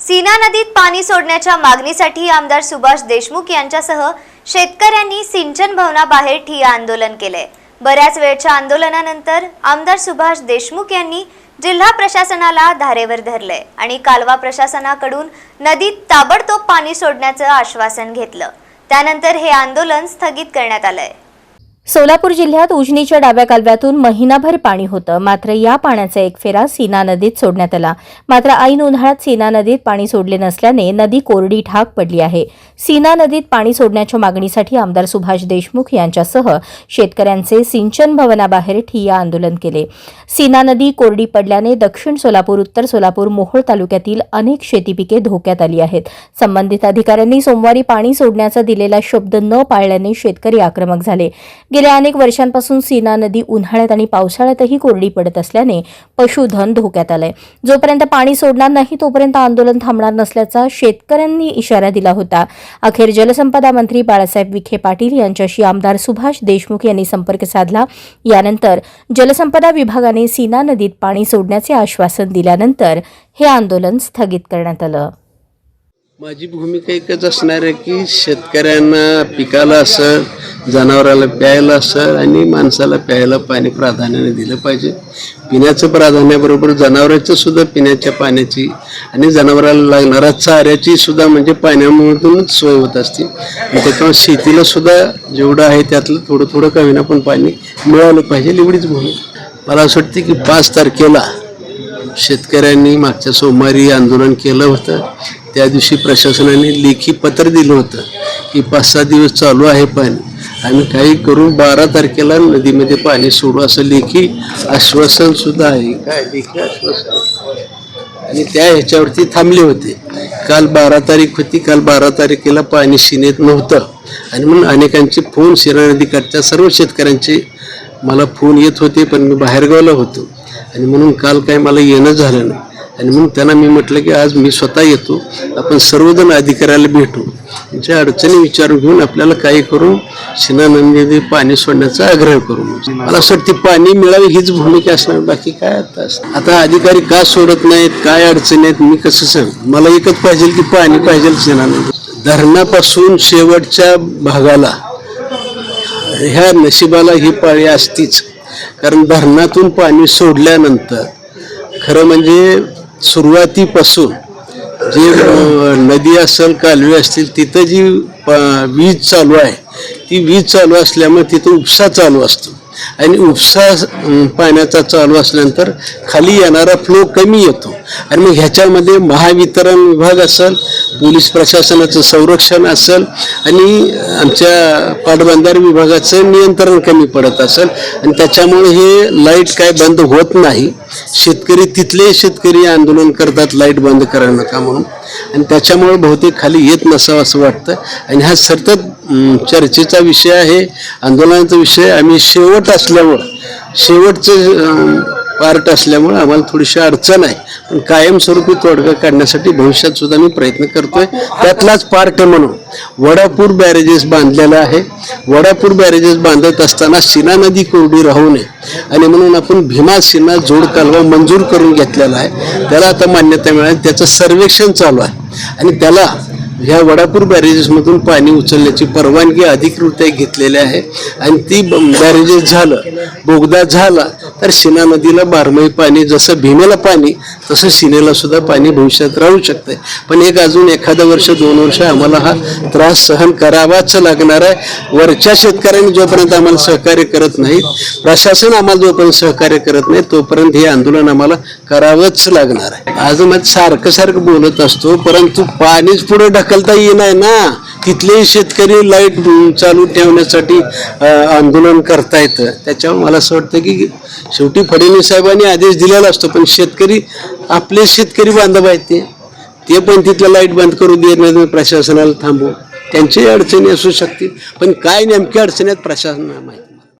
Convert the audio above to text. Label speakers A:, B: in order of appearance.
A: सीना नदीत पाणी सोडण्याच्या मागणीसाठी आमदार सुभाष देशमुख यांच्यासह शेतकऱ्यांनी सिंचन भवनाबाहेर ठिया आंदोलन केले. बऱ्याच वेळच्या आंदोलनानंतर आमदार सुभाष देशमुख यांनी जिल्हा प्रशासनाला धारेवर धरले आणि कालवा प्रशासनाकडून नदीत ताबडतोब पाणी सोडण्याचं आश्वासन घेतलं. त्यानंतर हे आंदोलन स्थगित करण्यात आलंय.
B: सोलापूर जिल्ह्यात उजनीच्या डाव्या कालव्यातून महिनाभर पाणी होतं. मात्र या पाण्याचा एक फेरा सीना नदीत सोडण्यात आला. मात्र ऐन उन्हाळ्यात सीना नदीत पाणी सोडले नसल्याने नदी कोरडी ठाक पडली आहे. सीना नदीत पाणी सोडण्याच्या मागणीसाठी आमदार सुभाष देशमुख यांच्यासह शेतकऱ्यांचे सिंचन भवनाबाहेर ठिय्या आंदोलन केले. सीना नदी कोरडी पडल्याने दक्षिण सोलापूर उत्तर सोलापूर मोहोळ तालुक्यातील अनेक शेतीपिके धोक्यात आली आहेत. संबंधित अधिकाऱ्यांनी सोमवारी पाणी सोडण्याचा दिलेला शब्द न पाळल्याने शेतकरी आक्रमक झाले. गेल्या अनेक वर्षांपासून सीना नदी उन्हाळ्यात आणि पावसाळ्यातही कोरडी पडत असल्याने पशुधन धोक्यात आलंय. जोपर्यंत पाणी सोडणार नाही तोपर्यंत आंदोलन थांबणार नसल्याचा शेतकऱ्यांनी इशारा दिला होता. अखेर जलसंपदा मंत्री बाळासाहेब विखे पाटील यांच्याशी आमदार सुभाष देशमुख यांनी संपर्क साधला. यानंतर जलसंपदा विभागाने सीना नदीत पाणी सोडण्याचे आश्वासन दिल्यानंतर हे आंदोलन स्थगित करण्यात आलं.
C: माझी भूमिका एकच असणार आहे की शेतकऱ्यांना पिकाला असं जनावराला प्यायला असं आणि माणसाला प्यायला पाणी प्राधान्याने दिलं पाहिजे. पिण्याचं प्राधान्याबरोबर जनावरांचं सुद्धा पिण्याच्या पाण्याची आणि जनावराला लागणाऱ्या चाऱ्याची सुद्धा म्हणजे पाण्यामधूनच सोय होत असते. त्याच्यामुळे शेतीला सुद्धा जेवढं आहे त्यातलं थोडं थोडं कमीना पण पाणी मिळालं पाहिजे एवढीच भूमिका मला असं वाटतं की पाच तारखेला शेतकऱ्यांनी मागच्या सोमवारी आंदोलन केलं होतं. त्या दिवशी प्रशासनाने लेखी पत्र दिलं होतं की पाच सहा दिवस चालू आहे पाणी आम्ही काही करून बारा तारखेला नदीमध्ये पाणी सोडू असं लेखी आश्वासन सुद्धा आहे. काय लेखी आश्वासन? आणि त्या ह्याच्यावरती थांबले होते. काल बारा तारीख होती. काल बारा तारखेला पाणी शिनेत नव्हतं. आणि म्हणून अनेकांचे फोन शिरा नदीकाठच्या सर्व शेतकऱ्यांचे मला फोन येत होते पण मी बाहेरगावला होतो. आणि म्हणून काल काय मला येणं झालं नाही. आणि म्हणून त्यांना मी म्हटलं की आज मी स्वतः येतो आपण सर्वजण अधिकाऱ्याला भेटू. त्यांच्या अडचणी विचारून घेऊन आपल्याला काही करून शिना नदीमध्ये पाणी सोडण्याचा आग्रह करू. मला असं वाटतं पाणी मिळावी हीच भूमिका असणार बाकी काय आता आता अधिकारी का सोडत नाहीत काय अडचणी आहेत मी कसं सांग? मला एकच पाहिजे की पाणी पाहिजे शिना नदी धरणापासून शेवटच्या भागाला ह्या नशिबाला ही पाळी असतीच. कारण धरणातून पाणी सोडल्यानंतर खरं म्हणजे सुरुवातीपासून जे नदी असेल कालवे असतील तिथं जी प- वीज चालू आहे ती वीज चालू असल्यामुळे तिथं उपसा चालू असतो. आणि उपसा पाण्याचा चालू असल्यानंतर खाली येणारा फ्लो कमी येतो. आणि मग ह्याच्यामध्ये महावितरण विभाग असेल पोलीस प्रशासनाचं संरक्षण असेल आणि आमच्या पाटबंधारे विभागाचं नियंत्रण कमी पडत असेल. आणि त्याच्यामुळे हे लाइट काय बंद होत नाही. शेतकरी तिथले शेतकरी आंदोलन करतात लाइट बंद करा नका म्हणून. आणि त्याच्यामुळे बहुतेक खाली येत नसावं असं वाटतं. आणि हा सतत चर्चेचा विषय आहे आंदोलनाचा विषय आम्ही शेवट असल्यामुळं शेवटचं पार्ट असल्यामुळं आम्हाला थोडीशी अडचण आहे. पण कायमस्वरूपी तोडगा काढण्यासाठी भविष्यात सुद्धा मी प्रयत्न करतोय. त्यातलाच पार्ट म्हणून. वडापूर बॅरेजेस बांधलेला आहे. वडापूर बॅरेजेस बांधत असताना सीना नदी कोरडी राहू नये. आणि म्हणून आपण भीमा सीना जोड कालवा मंजूर करून घेतलेला आहे. त्याला आता मान्यता मिळाली. त्याचं सर्वेक्षण चालू आहे. आणि त्याला ह्या वडापूर बॅरेजेसमधून पाणी उचलण्याची परवानगी अधिकृत घेतलेली आहे आणि ती बॅरेजेस झालं बोगदा झाला तर सीना नदीला बारमाही पाणी जसं भीमेला पाणी तसं शिनेलासुद्धा पाणी भविष्यात राहू शकतंय. पण एक अजून एखादं वर्ष दोन वर्ष आम्हाला हा त्रास सहन करावाच लागणार आहे. वरच्या शेतकऱ्यांनी जोपर्यंत आम्हाला सहकार्य करत नाहीत प्रशासन आम्हाला जोपर्यंत सहकार्य करत नाही तोपर्यंत हे आंदोलन आम्हाला करावंच लागणार आहे. आज मग सारखं सारखं बोलत असतो परंतु पाणीच पुढे ढकलता येणार ना. तिथलेही शेतकरी लाइट चालू ठेवण्यासाठी आंदोलन करता येतं मला असं वाटतं की शेवटी फडणवीस साहेबांनी आदेश दिलेला असतो पण शेतकरी आपले शेतकरी बांधव आहेत ते. ते पण तिथलं लाइट बंद करू देत नाही प्रशासनाला थांबू त्यांच्याही अडचणी असू शकतील पण काय नेमक्या अडचणी आहेत प्रशासनाला माहिती